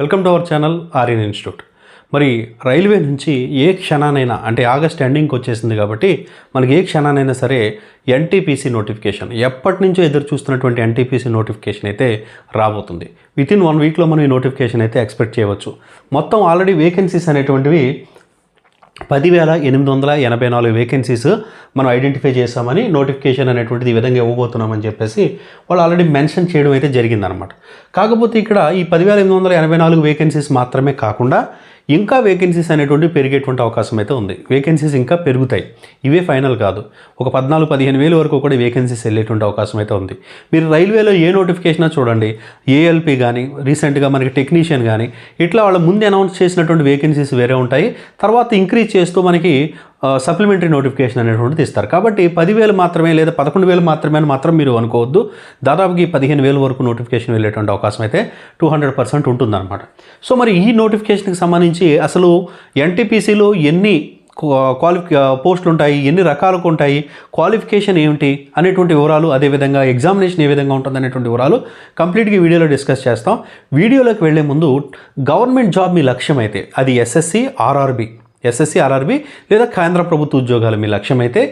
Welcome to our channel Aryan institute. మరి railway నుంచి ఏ క్షణానైనా అంటే ఆగస్ట్ ఎండింగ్కి వచ్చేసింది కాబట్టి మనకి ఏ క్షణానైనా సరే ఎన్టీపీసీ నోటిఫికేషన్ ఎప్పటి నుంచో ఎదురు చూస్తున్నటువంటి ఎన్టీపీసీ నోటిఫికేషన్ అయితే రాబోతుంది. విత్ ఇన్ వన్ వీక్లో మనం ఈ నోటిఫికేషన్ అయితే ఎక్స్పెక్ట్ చేయవచ్చు. మొత్తం ఆల్రెడీ వేకెన్సీస్ అనేటువంటివి పదివేల ఎనిమిది వందల ఎనభై నాలుగు వేకెన్సీస్ మనం ఐడెంటిఫై చేశామని నోటిఫికేషన్ అనేటువంటిది ఈ విధంగా ఇవ్వబోతున్నామని చెప్పేసి వాళ్ళు ఆల్రెడీ మెన్షన్ చేయడం అయితే జరిగిందనమాట కాకపోతే ఇక్కడ ఈ పదివేల ఎనిమిది వందల ఎనభై నాలుగు వేకెన్సీస్ మాత్రమే కాకుండా ఇంకా వేకెన్సీస్ అనేటువంటి పెరిగేటువంటి అవకాశం అయితే ఉంది. వేకెన్సీస్ ఇంకా పెరుగుతాయి. ఇవే ఫైనల్ కాదు. ఒక పద్నాలుగు పదిహేను వేల వరకు కూడా వేకెన్సీస్ వెళ్ళేటువంటి అవకాశం అయితే ఉంది. మీరు రైల్వేలో ఏ నోటిఫికేషన్ చూడండి ఏఎల్పి కానీ రీసెంట్గా మనకి టెక్నీషియన్ కానీ ఇట్లా వాళ్ళ ముందు అనౌన్స్ చేసినటువంటి వేకెన్సీస్ వేరే ఉంటాయి. తర్వాత ఇంక్రీజ్ చేస్తూ మనకి సప్లిమెంటరీ నోటిఫికేషన్ అనేటువంటిది ఇస్తారు. కాబట్టి పదివేలు మాత్రమే లేదా పదకొండు వేలు మాత్రమే అని మాత్రం మీరు అనుకోవద్దు. దాదాపుకి పదిహేను వేల వరకు నోటిఫికేషన్ వెళ్ళేటువంటి అవకాశం అయితే టూ హండ్రెడ్ పర్సెంట్ ఉంటుందన్నమాట. సో మరి ఈ నోటిఫికేషన్కి సంబంధించి అసలు ఎన్టీపీసీలో ఎన్ని క్వాలిఫి పోస్టులు ఉంటాయి? ఎన్ని రకాలకు ఉంటాయి? క్వాలిఫికేషన్ ఏమిటి? అనేటువంటి వివరాలు అదేవిధంగా ఎగ్జామినేషన్ ఏ విధంగా ఉంటుంది అనేటువంటి వివరాలు కంప్లీట్గా వీడియోలో డిస్కస్ చేస్తాం. వీడియోలోకి వెళ్ళే ముందు గవర్నమెంట్ జాబ్ మీ లక్ష్యం అయితే అది ఎస్ఎస్సి ఆర్ఆర్బి ఎస్ఎస్సి ఆర్ఆర్బి లేదా కేంద్ర ప్రభుత్వ ఉద్యోగాలు మీ లక్ష్యం అయితే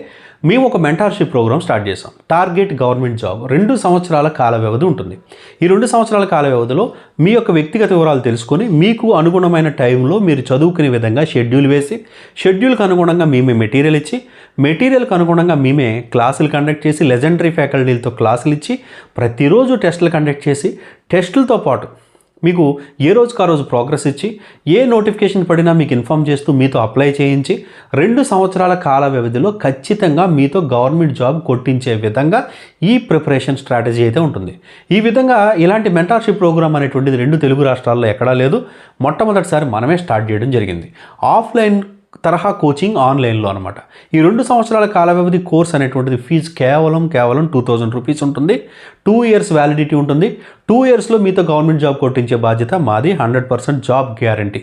మేము ఒక మెంటార్షిప్ ప్రోగ్రామ్ స్టార్ట్ చేసాం టార్గెట్ గవర్నమెంట్ జాబ్ రెండు సంవత్సరాల కాల వ్యవధి ఉంటుంది. ఈ రెండు సంవత్సరాల కాల వ్యవధిలో మీ యొక్క వ్యక్తిగత వివరాలు తెలుసుకొని మీకు అనుగుణమైన టైంలో మీరు చదువుకునే విధంగా షెడ్యూల్ వేసి షెడ్యూల్కి అనుగుణంగా మేమే మెటీరియల్ ఇచ్చి మెటీరియల్కి అనుగుణంగా మేమే క్లాసులు కండక్ట్ చేసి లెజెండరీ ఫ్యాకల్టీలతో క్లాసులు ఇచ్చి ప్రతిరోజు టెస్టులు కండక్ట్ చేసి టెస్టులతో పాటు మీకు ఏ రోజుకు ఆ రోజు ప్రోగ్రెస్ ఇచ్చి ఏ నోటిఫికేషన్ పడినా మీకు ఇన్ఫామ్ చేస్తూ మీతో అప్లై చేయించి రెండు సంవత్సరాల కాల వ్యవధిలో ఖచ్చితంగా మీతో గవర్నమెంట్ జాబ్ కొట్టించే విధంగా ఈ ప్రిపరేషన్ స్ట్రాటజీ అయితే ఉంటుంది. ఈ విధంగా ఇలాంటి మెంటార్షిప్ ప్రోగ్రామ్ అనేటువంటిది రెండు తెలుగు రాష్ట్రాల్లో ఎక్కడా లేదు. మొట్టమొదటిసారి మనమే స్టార్ట్ చేయడం జరిగింది. ఆఫ్లైన్ తరహా కోచింగ్ ఆన్లైన్లో అనమాట ఈ రెండు సంవత్సరాల కాల వ్యవధి కోర్స్ అనేటువంటిది ఫీజు కేవలం కేవలం టూ థౌజండ్ రూపీస్ ఉంటుంది. టూ ఇయర్స్ వ్యాలిడిటీ ఉంటుంది. టూ ఇయర్స్లో మీతో గవర్నమెంట్ జాబ్ కొట్టించే బాధ్యత మాది. Hundred percent job guarantee.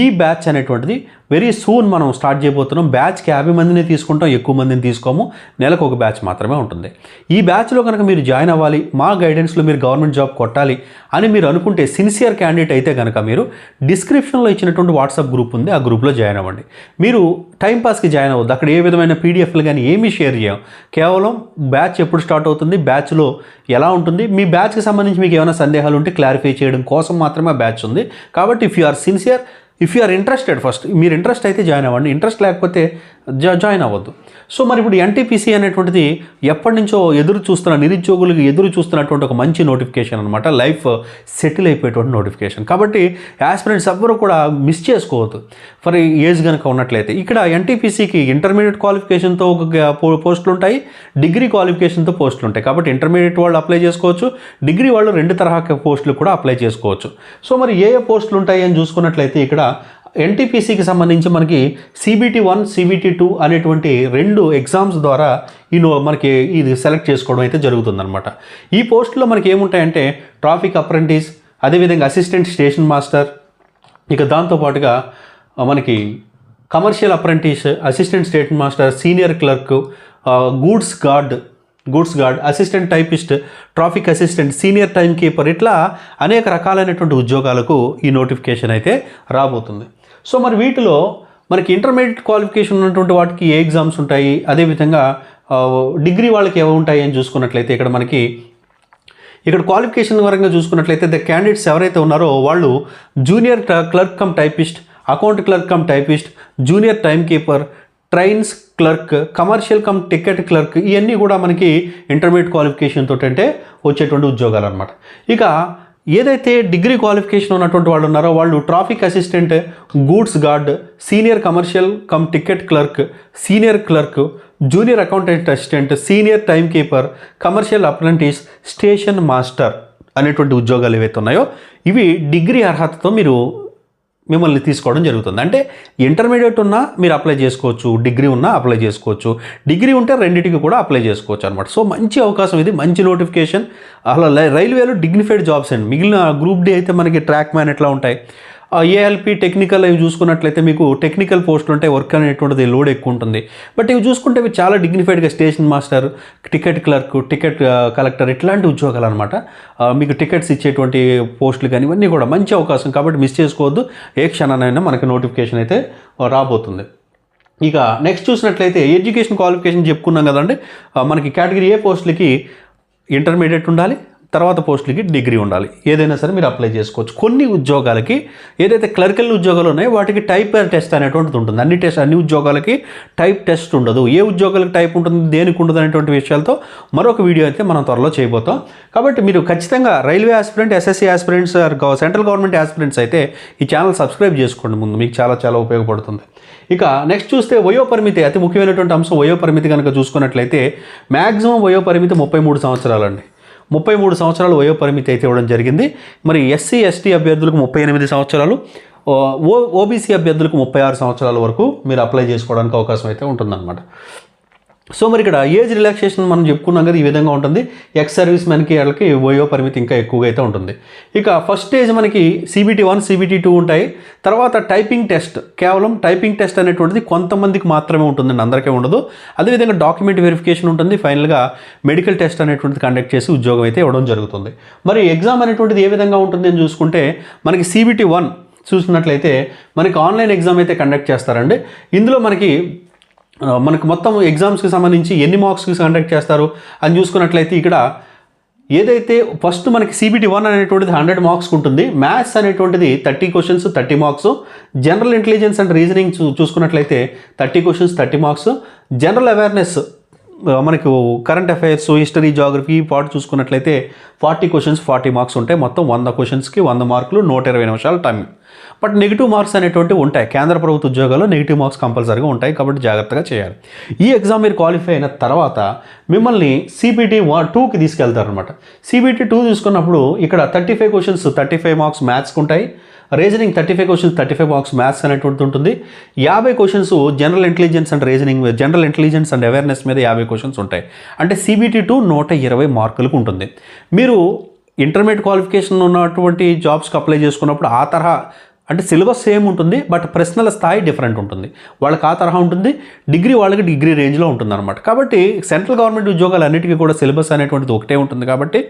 ఈ బ్యాచ్ అనేటువంటిది వెరీ సూన్ మనం స్టార్ట్ చేయబోతున్నాం. బ్యాచ్కి యాభై మందిని తీసుకుంటాం ఎక్కువ మందిని తీసుకోము. నెలకు ఒక బ్యాచ్ మాత్రమే ఉంటుంది. ఈ బ్యాచ్లో కనుక మీరు జాయిన్ అవ్వాలి మా గైడెన్స్లో మీరు గవర్నమెంట్ జాబ్ కొట్టాలి అని మీరు అనుకుంటే సిన్సియర్ క్యాండిడేట్ అయితే కనుక మీరు డిస్క్రిప్షన్లో ఇచ్చినటువంటి వాట్సాప్ గ్రూప్ ఉంది. ఆ గ్రూప్లో జాయిన్ అవ్వండి. మీరు టైంపాస్కి జాయిన్ అవ్వద్దు. అక్కడ ఏ విధమైన పీడిఎఫ్లు కానీ ఏమీ షేర్ చేయం కేవలం బ్యాచ్ ఎప్పుడు స్టార్ట్ అవుతుంది? బ్యాచ్లో ఎలా ఉంటుంది? మీ బ్యాచ్కి సంబంధించి మీకు ఏమైనా సందేహాలు ఉంటే క్లారిఫై చేయడం కోసం మాత్రమే బ్యాచ్ ఉంది. కాబట్టి if you are sincere if you are interested first మీరు ఇంట్రెస్ట్ అయితే జాయిన్ అవ్వండి. ఇంట్రెస్ట్ లేకపోతే జా జాయిన్ అవ్వద్దు. సో మరి ఇప్పుడు ఎన్టీపీసీ అనేటువంటిది ఎప్పటి నుంచో ఎదురు చూస్తున్న నిరుద్యోగులకు ఎదురు చూస్తున్నటువంటి ఒక మంచి నోటిఫికేషన్ అనమాట లైఫ్ సెటిల్ అయిపోయేటువంటి నోటిఫికేషన్ కాబట్టి యాస్పిరెంట్స్ ఎవ్వరూ కూడా మిస్ చేసుకోవద్దు. ఫర్ ఏజ్ కనుక ఉన్నట్లయితే. ఇక్కడ ఎన్టీపీసీకి ఇంటర్మీడియట్ క్వాలిఫికేషన్తో ఒక పో- పోస్టులు ఉంటాయి. డిగ్రీ క్వాలిఫికేషన్తో పోస్టులు ఉంటాయి. కాబట్టి ఇంటర్మీడియట్ వాళ్ళు అప్లై చేసుకోవచ్చు. డిగ్రీ వాళ్ళు రెండు తరహా పోస్టులు కూడా అప్లై చేసుకోవచ్చు. సో మరి ఏ ఏ పోస్టులు ఉంటాయి అని చూసుకున్నట్లయితే ఇక్కడ ఎన్టీపీసీకి సంబంధించి మనకి సిబిటి వన్ సిబిటి టూ అనేటువంటి రెండు ఎగ్జామ్స్ ద్వారా ఈ మనకి ఇది సెలెక్ట్ చేసుకోవడం అయితే జరుగుతుందన్నమాట. ఈ పోస్టులో మనకి ఏముంటాయంటే ట్రాఫిక్ అప్రెంటిస్ అదేవిధంగా అసిస్టెంట్ స్టేషన్ మాస్టర్ ఇక దాంతోపాటుగా మనకి commercial apprentice assistant station master senior clerk goods guard goods guard assistant typist traffic assistant senior time keeper ఇట్లా అనేక రకాలైనటువంటి ఉద్యోగాలకు ఈ నోటిఫికేషన్ అయితే రాబోతుంది. సో మరి వీటిలో మనకి ఇంటర్మీడియట్ క్వాలిఫికేషన్ ఉన్నటువంటి వాటికి ఏ ఎగ్జామ్స్ ఉంటాయి? అదేవిధంగా డిగ్రీ వాళ్ళకి ఏవి ఉంటాయి అని చూసుకున్నట్లయితే ఇక్కడ మనకి ఇక్కడ క్వాలిఫికేషన్ పరంగా చూసుకున్నట్లయితే ద క్యాండిడేట్స్ ఎవరైతే ఉన్నారో వాళ్ళు junior clerk cum typist account clerk cum typist junior time keeper trains clerk commercial cum ticket clerk ఇవన్నీ కూడా మనకి ఇంటర్మీడియట్ క్వాలిఫికేషన్ తోటి అంటే వచ్చేటువంటి ఉద్యోగాలు అనమాట ఇక ఏదైతే డిగ్రీ క్వాలిఫికేషన్ ఉన్నటువంటి వాళ్ళు ఉన్నారో వాళ్ళు traffic assistant goods guard senior commercial cum ticket clerk senior clerk junior accountant assistant senior time keeper commercial apprentice station master అనేటువంటి ఉద్యోగాలు ఏవైతే ఉన్నాయో ఇవి డిగ్రీ అర్హతతో మీరు మిమ్మల్ని తీసుకోవడం జరుగుతుంది. అంటే ఇంటర్మీడియట్ ఉన్నా మీరు అప్లై చేసుకోవచ్చు డిగ్రీ ఉన్నా అప్లై చేసుకోవచ్చు. డిగ్రీ ఉంటే రెండింటికి కూడా అప్లై చేసుకోవచ్చు అనమాట సో మంచి అవకాశం ఇది మంచి నోటిఫికేషన్. అలా రైల్వేలో డిగ్నిఫైడ్ జాబ్స్ అండి. మిగిలిన గ్రూప్ డి అయితే మనకి ట్రాక్ మ్యాన్ ఎట్లా ఉంటాయి? ఏఎల్పి టెక్నికల్ ఇవి చూసుకున్నట్లయితే మీకు టెక్నికల్ పోస్టులు ఉంటాయి వర్క్ అనేటువంటిది లోడ్ ఎక్కువ ఉంటుంది. బట్ ఇవి చూసుకుంటే ఇవి చాలా డిగ్నిఫైడ్గా station master ticket clerk ticket collector ఇట్లాంటి ఉద్యోగాలు అనమాట మీకు టికెట్స్ ఇచ్చేటువంటి పోస్టులు కానీ ఇవన్నీ కూడా మంచి అవకాశం కాబట్టి మిస్ చేసుకోవద్దు. ఏ క్షణానైనా మనకి నోటిఫికేషన్ అయితే రాబోతుంది. ఇక నెక్స్ట్ చూసినట్లయితే ఎడ్యుకేషన్ క్వాలిఫికేషన్ చెప్పుకున్నాం కదండి. మనకి కేటగిరీ ఏ పోస్టులకి ఇంటర్మీడియట్ ఉండాలి. తర్వాత పోస్టులకి డిగ్రీ ఉండాలి. ఏదైనా సరే మీరు అప్లై చేసుకోవచ్చు. కొన్ని ఉద్యోగాలకి ఏదైతే క్లరికల్ ఉద్యోగాలు ఉన్నాయో వాటికి టైప్ టెస్ట్ అనేటువంటిది ఉంటుంది. అన్ని టెస్ట్ అన్ని ఉద్యోగాలకి టైప్ టెస్ట్ ఉండదు. ఏ ఉద్యోగాలకు టైప్ ఉంటుంది దేనికి ఉండదు అనేటువంటి విషయాలతో మరొక వీడియో అయితే మనం త్వరలో చేయబోతాం. కాబట్టి మీరు ఖచ్చితంగా railway aspirant SSC aspirants central government aspirants అయితే ఈ ఛానల్ సబ్స్క్రైబ్ చేసుకోండి ముందు. మీకు చాలా చాలా ఉపయోగపడుతుంది. ఇక నెక్స్ట్ చూస్తే వయోపరిమితి అతి ముఖ్యమైనటువంటి అంశం వయోపరిమితి కనుక చూసుకున్నట్లయితే మ్యాక్సిమం వయోపరిమితి ముప్పై మూడు సంవత్సరాలండి. ముప్పై మూడు సంవత్సరాలు వయోపరిమితి అయితే ఇవ్వడం జరిగింది. మరి ఎస్సీ ఎస్టీ అభ్యర్థులకు ముప్పై ఎనిమిది సంవత్సరాలు ఓ ఓబీసీ అభ్యర్థులకు ముప్పై ఆరు సంవత్సరాల వరకు మీరు అప్లై చేసుకోవడానికి అవకాశం అయితే ఉంటుందన్నమాట. సో మరి ఇక్కడ ఏజ్ రిలాక్సేషన్ మనం చెప్పుకున్నాం కదా ఈ విధంగా ఉంటుంది. ఎక్స్ సర్వీస్ మెన్కి వాళ్ళకి వయో పరిమితి ఇంకా ఎక్కువగా అయితే ఉంటుంది. ఇక ఫస్ట్ ఏజ్ మనకి సిబిటీ వన్ సిబిటీ టూ ఉంటాయి. తర్వాత టైపింగ్ టెస్ట్ కేవలం టైపింగ్ టెస్ట్ అనేటువంటిది కొంతమందికి మాత్రమే ఉంటుందండి అందరికీ ఉండదు. అదేవిధంగా డాక్యుమెంట్ వెరిఫికేషన్ ఉంటుంది. ఫైనల్గా మెడికల్ టెస్ట్ అనేటువంటిది కండక్ట్ చేసి ఉద్యోగం అయితే ఇవ్వడం జరుగుతుంది. మరి ఎగ్జామ్ అనేటువంటిది ఏ విధంగా ఉంటుంది అని చూసుకుంటే మనకి సిబిటీ వన్ చూసినట్లయితే మనకి ఆన్లైన్ ఎగ్జామ్ అయితే కండక్ట్ చేస్తారండి. ఇందులో మనకి మనకు మొత్తం ఎగ్జామ్స్కి సంబంధించి ఎన్ని మార్క్స్కి కండక్ట్ చేస్తారు? అని చూసుకున్నట్లయితే ఇక్కడ ఏదైతే ఫస్ట్ మనకి సిబిటీ వన్ అనేటువంటిది హండ్రెడ్ మార్క్స్ ఉంటుంది మ్యాథ్స్ అనేటువంటిది thirty questions thirty marks general intelligence and reasoning చూ చూసుకున్నట్లయితే thirty questions thirty marks general awareness మనకు కరెంట్ అఫైర్స్ హిస్టరీ జాగ్రఫీ పాటు చూసుకున్నట్లయితే ఫార్టీ క్వశ్చన్స్ ఫార్టీ మార్క్స్ ఉంటాయి. మొత్తం వంద క్వశ్చన్స్కి వంద మార్కులు నూట ఇరవై నిమిషాల టైం బట్ నెగిటివ్ మార్క్స్ అనేటువంటివి ఉంటాయి. కేంద్ర ప్రభుత్వ ఉద్యోగాల్లో నెగిటివ్ మార్క్స్ కంపల్సరీగా ఉంటాయి కాబట్టి జాగ్రత్తగా చేయాలి. ఈ ఎగ్జామ్ మీరు క్వాలిఫై అయిన తర్వాత మిమ్మల్ని సిబిటీ వన్ టూకి తీసుకెళ్తారనమాట సిబిటీ టూ తీసుకున్నప్పుడు ఇక్కడ thirty five questions thirty five marks మ్యాథ్స్కి ఉంటాయి. Reasoning thirty five questions thirty five marks maths అనేటువంటి ఉంటుంది. యాభై questions general intelligence and reasoning general intelligence and awareness మీద యాభై క్వశ్చన్స్ ఉంటాయి. అంటే సిబిటీ టూ నూట ఇరవై మార్కులకు ఉంటుంది. మీరు ఇంటర్మీడియట్ క్వాలిఫికేషన్ ఉన్నటువంటి జాబ్స్కి అప్లై చేసుకున్నప్పుడు ఆ తరహా అంటే సిలబస్ సేమ్ ఉంటుంది బట్ ప్రశ్నల స్థాయి డిఫరెంట్ ఉంటుంది. వాళ్ళకి ఆ తరహా ఉంటుంది డిగ్రీ వాళ్ళకి డిగ్రీ రేంజ్లో ఉంటుంది అనమాట కాబట్టి సెంట్రల్ గవర్నమెంట్ ఉద్యోగాలు అన్నిటికీ కూడా సిలబస్ అనేటువంటిది ఒకటే ఉంటుంది కాబట్టి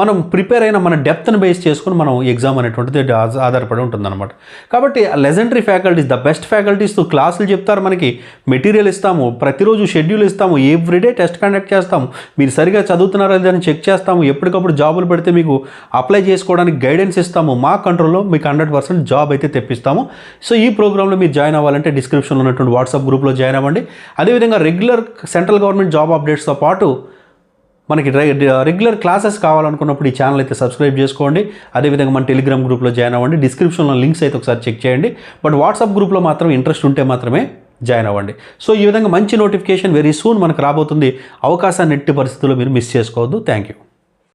మనం ప్రిపేర్ అయిన మన డెప్త్ని బేస్ చేసుకుని మనం ఎగ్జామ్ అనేటువంటిది ఆధారపడి ఉంటుంది అనమాట కాబట్టి legendary faculties the best faculties క్లాసులు చెప్తారు మనకి. మెటీరియల్ ఇస్తాము ప్రతిరోజు షెడ్యూల్ ఇస్తాము ఎవ్రీడే టెస్ట్ కండక్ట్ చేస్తాము. మీరు సరిగా చదువుతున్నారా లేదని చెక్ చేస్తాము. ఎప్పటికప్పుడు జాబులు పెడితే మీకు అప్లై చేసుకోవడానికి గైడెన్స్ ఇస్తాము. మా కంట్రోల్లో మీకు హండ్రెడ్ పర్సెంట్ జాబ్ అయితే తెప్పిస్తాము. సో ఈ ప్రోగ్రాంలో మీరు జాయిన్ అవ్వాలంటే డిస్క్రిప్షన్లో ఉన్నటువంటి వాట్సాప్ గ్రూప్లో జాయిన్ అవ్వండి. అదేవిధంగా రెగ్యులర్ సెంట్రల్ గవర్నమెంట్ జాబ్ అప్డేట్స్తో పాటు మనకి రెగ్యులర్ క్లాసెస్ కావాలనుకున్నప్పుడు ఈ ఛానల్ అయితే సబ్స్క్రైబ్ చేసుకోండి. అదేవిధంగా మన టెలిగ్రామ్ గ్రూప్లో జాయిన్ అవ్వండి. డిస్క్రిప్షన్లో లింక్స్ అయితే ఒకసారి చెక్ చేయండి. బట్ వాట్సాప్ గ్రూప్లో మాత్రం ఇంట్రెస్ట్ ఉంటే మాత్రమే జాయిన్ అవ్వండి. సో ఈ విధంగా మంచి నోటిఫికేషన్ వెరీ సూన్ మనకు రాబోతుంది. అవకాశాన్ని ఎట్టి పరిస్థితుల్లో మీరు మిస్ చేసుకోవద్దు. Thank you.